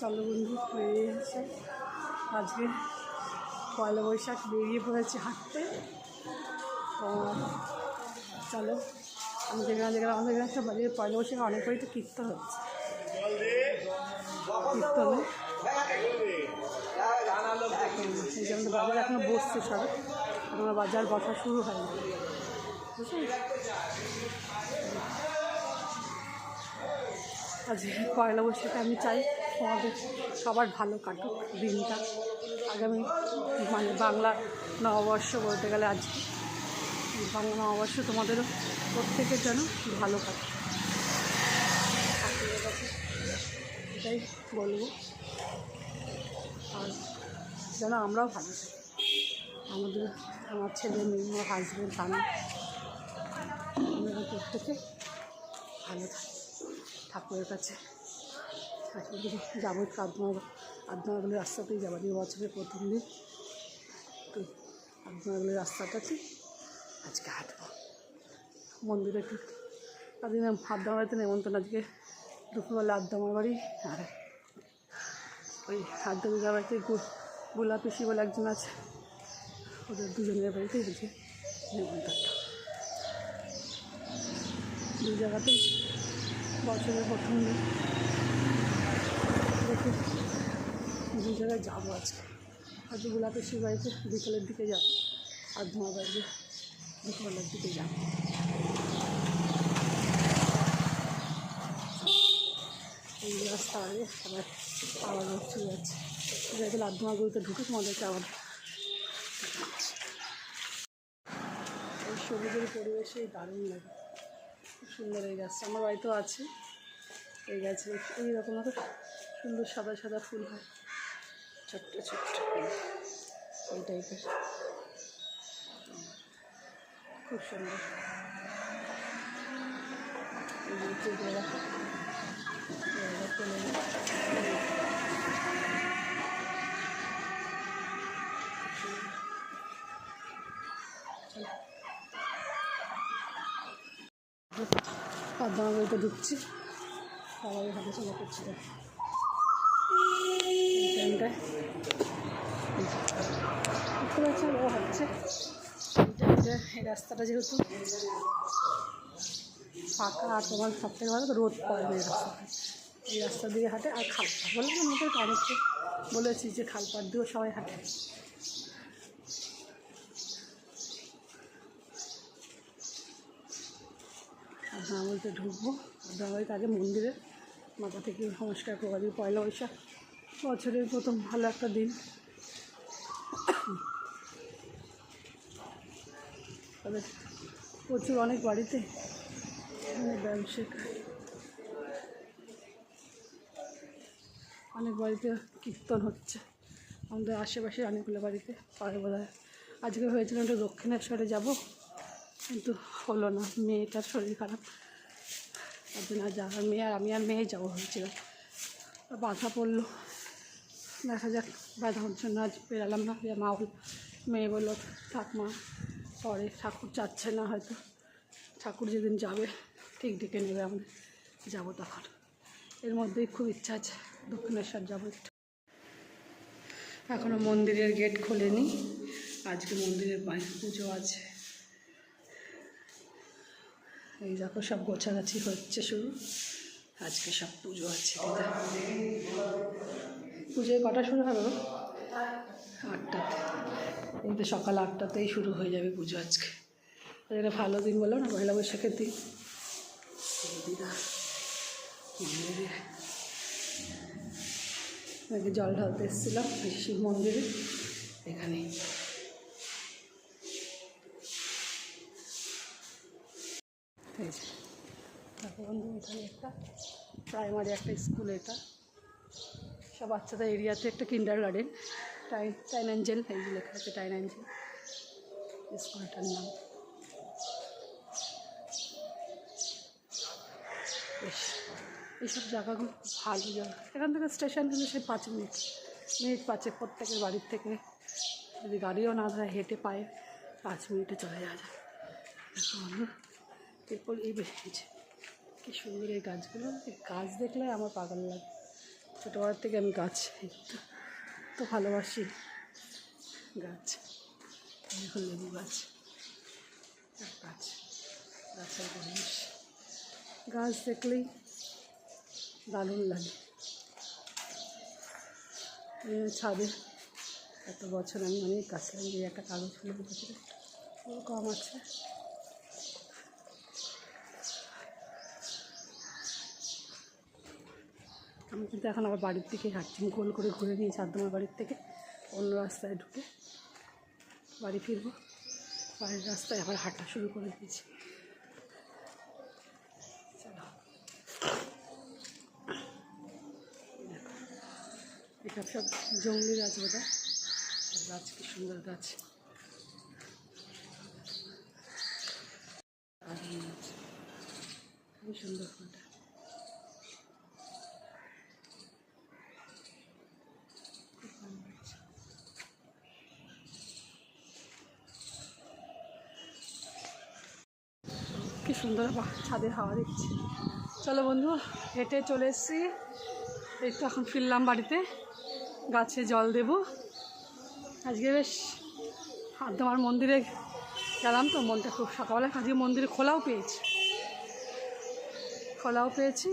চলো বন্ধু বেরিয়ে এসেছে আজকে পয়লা বৈশাখ বেরিয়ে পড়েছে হাঁটতে। তো চলো, আমি যেখানে যেখানে আমাদের এখানে একটা বাড়ির পয়লা বৈশাখে অনেক বাড়িতে কীর্তন হচ্ছে। কীর্তনে এই জন্য আমাদের বাজার এখনও বসছে সব, এখনও বাজার বসা শুরু হয়নি। আজকে পয়লা বৈশাখে আমি চাই তোমাদের সবার ভালো কাটুক দিনটা। আগামী মানে বাংলা নববর্ষ বলতে গেলে আজকে। বাংলা নববর্ষ তোমাদেরও প্রত্যেকের যেন ভালো কাটে ঠাকুরের কাছে এটাই বলব। আর যেন আমরাও ভালো আমাদের, আমার ছেলে মেয়ে, আমার হাজব্যান্ড আমি আমরা প্রত্যেকে ভালো থাকি। ঠাকুরের কাছে যাব একটু আধমা আধমাগুলির রাস্তাতেই যাব এই বছরের প্রথম দিন। তো আধমাগুলির রাস্তাটাতে আজকে হাঁটবো। মন্দিরে একটু তাদের আড্ডামার বাড়িতে নেমন্তন্ন আজকে দুপুরবেলা আড্ডামার বাড়ি আর ওই আড্ডা দিদার বাড়িতে গোলা পিসি বলে একজন আছে। ওদের দুজনের বাড়িতেই বুঝে নেমন্তন্ন। দুই জায়গাতেই বছরের প্রথম দিন। দু জায়গায় যাব আজকে। হয়তো গোলাপেশির বাড়িতে বিকেলের দিকে যাব, আর ধোঁয়া বাড়িতে বিকেলের দিকে যাব। এই রাস্তা আগে আবার আবার হচ্ছে যাচ্ছে যাতে লাদ্দমাগুলোতে ঢুকে তোমাদেরকে আবার এই সবুজের পরিবেশে দারুণ লাগে। খুব সুন্দর এই গাছটা আমার বাড়িতেও আছে। এই গাছে এইরকম একটা সুন্দর সাদা সাদা ফুল হয়। ছোট্ট ছোট্ট ফুল। এই টাইপের। খুব সুন্দর। পাদ্মা বাড়িতে ঢুকছি সবাই হাঁটাচলা করছি এই বুঝতে ও হচ্ছে। এই রাস্তাটা যেহেতু ফাঁকা, আর তোমার সব থেকে ভালো রোদ পড়ে না এই রাস্তাটা এই রাস্তা দিয়ে হাঁটে, আর খালপাড় বলে আমাদের অনেককে বলেছি যে খালপাড় দিয়েও সবাই হাঁটে। আদ্রামাবাড়িতে ঢুকবো। আদ্রামাবাড়িতে আগে মন্দিরে মাথা থেকে নমস্কার করে পয়লা বৈশাখ। বছরের প্রথম ভালো একটা দিন। তবে প্রচুর অনেক বাড়িতে অনেক অনেক বাড়িতে কীর্তন হচ্ছে। আমাদের আশেপাশে অনেকগুলো বাড়িতে বোধ আজকে হয়েছিল একটু দক্ষিণেশ্বরে যাব, কিন্তু হলো না, মেয়েটার শরীর খারাপ। তার জন্য আর যাওয়ার মেয়ে আর আমি আর মেয়ে যাব হয়েছিল বাধা পড়ল। দেখা যাক বাধার জন্য আজ বেরালাম না। যে মা মেয়ে বলল, থাক মা, পরে ঠাকুর যাচ্ছে না হয়তো। ঠাকুর যেদিন যাবে, ঠিক ডেকে নেবে আমরা যাব তখন। এর মধ্যেই খুব ইচ্ছা আছে, দক্ষিণেশ্বর যাব একটু। এখনও মন্দিরের গেট খোলেনি। আজকে মন্দিরের বাইরে পুজো আছে। এই দেখো, সব গোছাগাছি হচ্ছে শুরু। আজকে সব পুজো আছে। পুজোয় কটা শুরু হবে আটটাতে। এই তো সকাল আটটাতেই শুরু হয়ে যাবে পুজো আজকে। এটা ভালো দিন বলো না, পয়লা বৈশাখের দিন। আগে জল ঢালতে এসেছিলাম শিব মন্দিরে এখানেই এই বন্ধু, এখানে একটা প্রাইমারি একটা স্কুল এটা। সব বাচ্চাদের এরিয়াতে একটা কিন্ডার গার্ডেন টাইন টাইন অ্যাঞ্জেল এই যে লেখা আছে টাইন অ্যাঞ্জেল স্কুলটার নাম। বেশ, এইসব জায়গাগুলো খুব ভালো জায়গা। এখান থেকে স্টেশন কিন্তু সেই পাঁচ মিনিট মিনিট পাঁচে প্রত্যেকের বাড়ির থেকে। যদি গাড়িও না ধরে, হেঁটে পায়ে পাঁচ মিনিটে চলে যাওয়া যায়। এরপর এই বেরিয়েছে কী সুন্দর এই গাছগুলো। গাছ দেখলে আমার পাগল লাগে। ছোটোবেলার থেকে আমি গাছ তো- ভালোবাসি। গাছ। এখন লেবু গাছ। গাছ। গাছের পরিবেশ গাছ দেখলেই দারুণ লাগে। ছাদে এত বছর আমি অনেক গাছ লাগিয়ে একটা কাগজ ফুলের ভিতরে ফুল কম আছে। আমি কিন্তু এখন আবার বাড়ির দিকে হাঁটছি। গোল করে ঘুরে নিয়ে চারদমার বাড়ির থেকে অন্য রাস্তায় ঢুকে বাড়ি ফিরবো। বাড়ির রাস্তায় আবার হাঁটা শুরু করে দিয়েছি। এসব সব জঙ্গলি গাছ বোধহয় গাছ কি সুন্দর গাছ। খুবই সুন্দর ফুলটা খুব ভালো লাগছে। কি সুন্দর ছাদের হাওয়া দিচ্ছে। চলো বন্ধু, হেঁটে চলে এসেছি। এই তো এখন ফিরলাম বাড়িতে, গাছে জল দেব। আজকে বেশ আমার মন্দিরে গেলাম তো, মনটা খুব সকালে আজকে মন্দিরে খোলাও পেয়েছি। খোলাও পেয়েছি।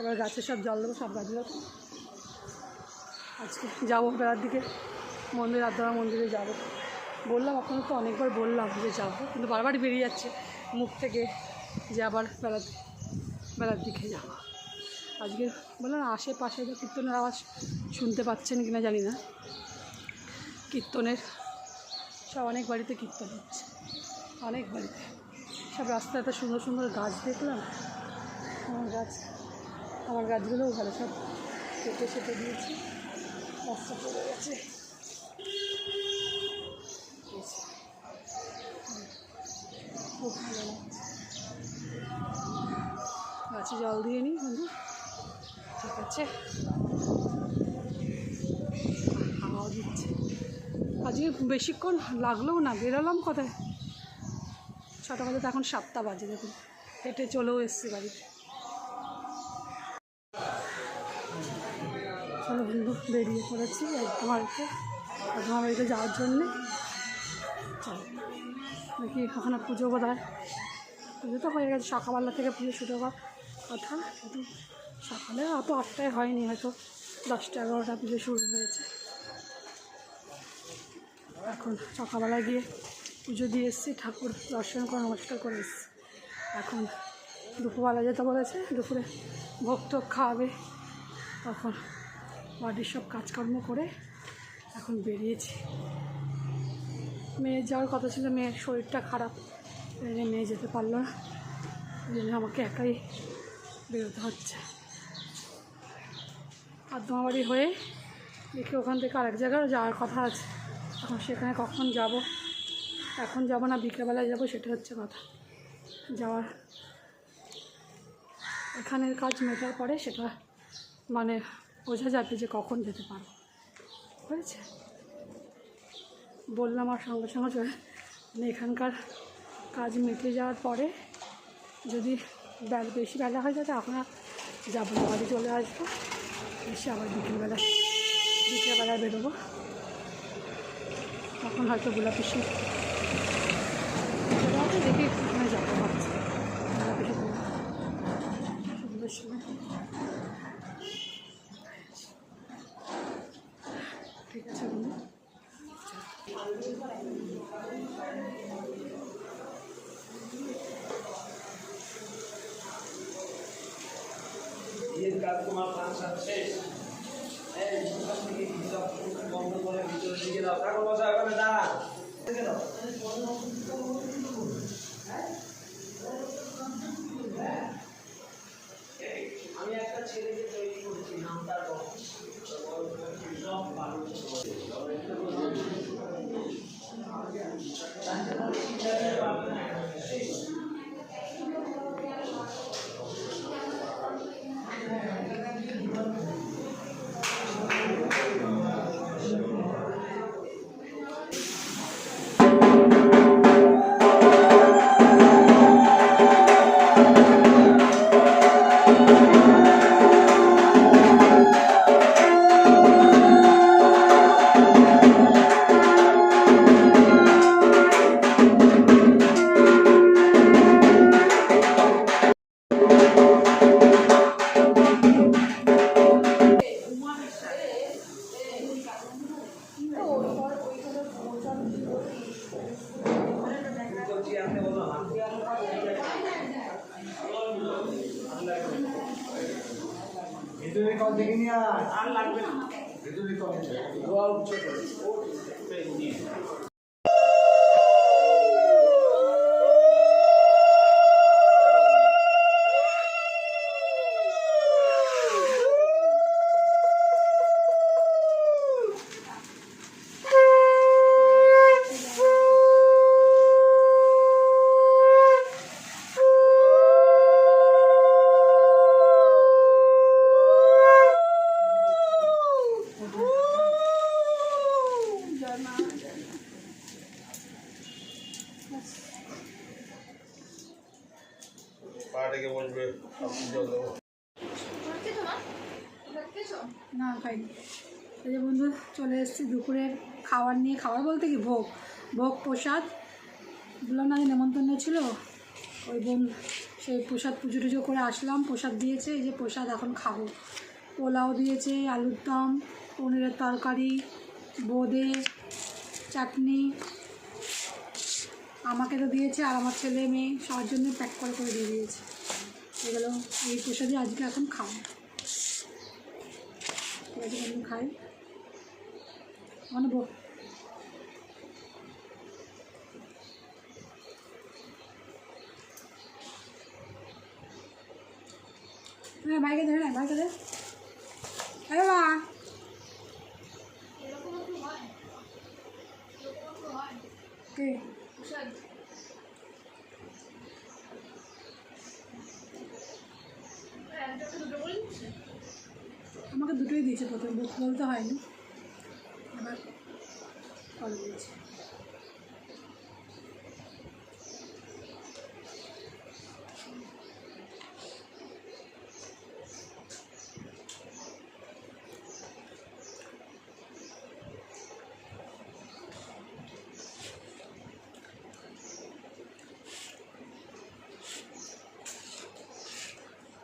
এবার গাছে সব জল দেবো, সব গাছগুলোতে আজকে যাব বেলার দিকে, মন্দির, আদ্রা মন্দিরে যাব। বললাম, আপনার তো অনেকবার বললাম যে যাব কিন্তু বারবারই বেরিয়ে যাচ্ছে মুখ থেকে যে আবার বেলার বেলার দিকে যাব আজকে বললাম, আশেপাশে যে কীর্তনের আওয়াজ শুনতে পাচ্ছেন কিনা জানি না। কীর্তনের, সব অনেক বাড়িতে কীর্তন হচ্ছে, অনেক বাড়িতে। সব রাস্তায় এত সুন্দর সুন্দর গাছ দেখলাম। আমার গাছ, আমার গাছগুলোও ভালো, সব কেটে সেটে দিয়েছি, রাস্তা পড়ে গেছে বেশ, হুম, খুব ভালো লাগছে গাছে জল দিয়ে নিই, বন্ধু। ঠিক আছে। হাওয়াও দিচ্ছে। আজকে বেশিক্ষণ লাগলেও না, বেরোলাম কোথায়? ছটা বাজে তো এখন সাতটা বাজে, দেখুন। হেঁটে চলেও এসছি বাড়িতে চলো বন্ধু, বেরিয়ে পড়েছি একদম বাড়িতে। একদম বাড়িতে যাওয়ার জন্যে। দেখি ওখানে পুজো বোধ হয় পুজো তো হয়ে গেছে, সকালবেলা থেকে পুজো শুরু হওয়ার কথা। সকালে অত আটটায় হয়নি হয়তো, দশটা এগারোটা পুজো শুরু হয়েছে। এখন সকালবেলা গিয়ে পুজো দিয়ে এসেছি, ঠাকুর দর্শন করে নমস্কার করে এসেছি। এখন দুপুরবেলা যেতে বলেছে, দুপুরে ভোগ খাওয়াবে। তখন বাড়ির সব কাজকর্ম করে এখন বেরিয়েছি। মেয়ের যাওয়ার কথা ছিল, মেয়ের শরীরটা খারাপ মেয়ে যেতে পারল না। আমাকে একাই বেরোতে হচ্ছে। আদমাবাড়ি হয়ে দেখি ওখান থেকে আরেক জায়গায় যাওয়ার কথা আছে। এখন সেখানে কখন যাব? এখন যাব না, বিকেলবেলায় যাব, সেটা হচ্ছে কথা। যাওয়ার এখানের কাজ মেটার পরে সেটা মানে বোঝা যাবে যে কখন যেতে পারব। হয়েছে? বললাম আর সঙ্গে সঙ্গে চলে মানে এখানকার কাজ মিটে যাওয়ার পরে যদি বেলা বেশি বেলা হয়ে যাবে আর যাব বাড়ি চলে আসব। এসে আবার বিকেলবেলা বিকেলবেলায় বেরোবো। তখন হয়তো গোলাপিসি দেখি ওখানে যাব ভাবছি। গোলাপিসি সুন্দর সময় যে কাজ তোমার ফাংশন বন্ধ করে ভিতরে দিকে দাও। টাকা পয়সা ওখানে দাঁড়া আমি একটা ছেলেকে তৈরি করেছি, নাম তার বড়। ভিতরে কল দেখে নিয়ে আর লাগবে না। ভিতরের কল ছোট ও নিয়ে পাড়াটাকে বসবে আপনি জল দেবো না খাইনি এই যে বন্ধু চলে এসেছি দুপুরের খাবার নিয়ে। খাবার বলতে কি? ভোগ। ভোগ প্রসাদ। বললাম না নেমন্তন্ন ছিল। ওই বোন সেই প্রসাদ পুজো টুজো করে আসলাম। প্রসাদ দিয়েছে। এই যে প্রসাদ এখন খাব। পোলাও দিয়েছে, আলুর দম, পনিরের তরকারি, বোঁদে, চাটনি। আমাকে তো দিয়েছে আর আমার ছেলে মেয়ে সবার জন্য প্যাক করে করে দিয়ে দিয়েছে। এগুলো এই প্রসাদই আজকে এখন খাব। খাই। মানে বল। হ্যাঁ বাইকে ধরে না বাইকে দে। আরে বা কে? আমাকে দুটোই দিয়েছে প্রথম, বলতে হয়নি। কল দিয়েছে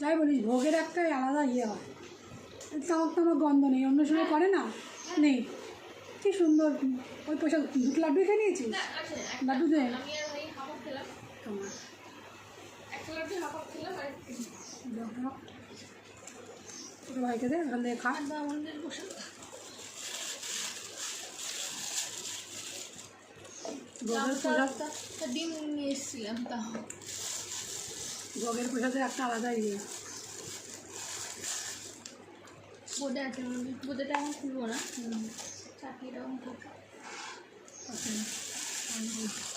যাই বলিস, ভোগের একটা আলাদা ইয়ে হয়। তাও তো আমার গন্ধ নেই, অন্য সময় করে না? নেই। কি সুন্দর ওই পয়সা দুটো লাড্ডু খেয়ে নিয়েছিস? লাড্ডু দে। তোমার। দাও। ছোটো ভাইকে দে এখান থেকে খা। ডিম নিয়ে এসেছিলাম তাও। ভোগের প্রসাদের একটা আলাদা ইয়ে। বোধে আছে এখন খুলবো না। চাকরিটা এখন খুলবো আছে